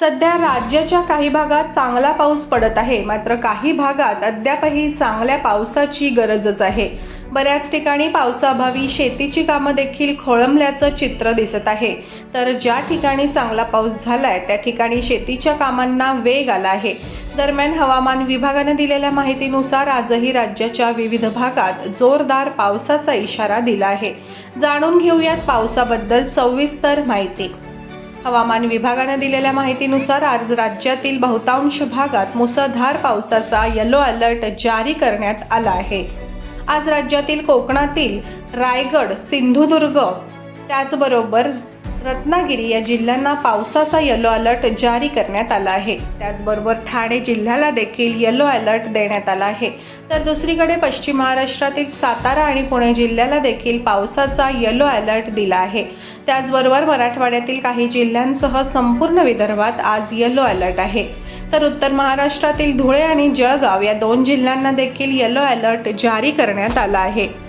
सध्या राज्याच्या काही भागात चांगला पाऊस पडत आहे. मात्र काही भागात अद्यापही चांगल्या पावसाची गरजच आहे. बऱ्याच ठिकाणी पावसाअभावी शेतीची कामं देखील खोळंबल्याचं चित्र दिसत आहे. तर ज्या ठिकाणी चांगला पाऊस झालाय त्या ठिकाणी शेतीच्या कामांना वेग आला आहे. दरम्यान हवामान विभागानं दिलेल्या माहितीनुसार आजही राज्याच्या विविध भागात जोरदार पावसाचा इशारा दिला आहे. जाणून घेऊयात पावसाबद्दल सविस्तर माहिती. हवामान विभागानं दिलेल्या माहितीनुसार आज राज्यातील बहुतांश भागात मुसळधार पावसाचा येलो अलर्ट जारी करण्यात आला आहे. आज राज्यातील कोकणातील रायगड सिंधुदुर्ग त्याचबरोबर रत्नागिरी या जिल्ह्यांना पावसाचा येलो अलर्ट जारी करण्यात आला आहे. त्याचबरोबर ठाणे जिल्ह्याला देखील येलो अलर्ट देण्यात आला आहे. तर दुसरीकडे पश्चिम महाराष्ट्रातील सातारा आणि पुणे जिल्ह्याला देखील पावसाचा येलो अलर्ट दिला आहे. त्याचबरोबर मराठवाड्यातील काही जिल्ह्यांसह संपूर्ण विदर्भात आज येलो अलर्ट आहे. तर उत्तर महाराष्ट्रातील धुळे आणि जळगाव या दोन जिल्ह्यांना देखील येलो अलर्ट जारी करण्यात आला आहे.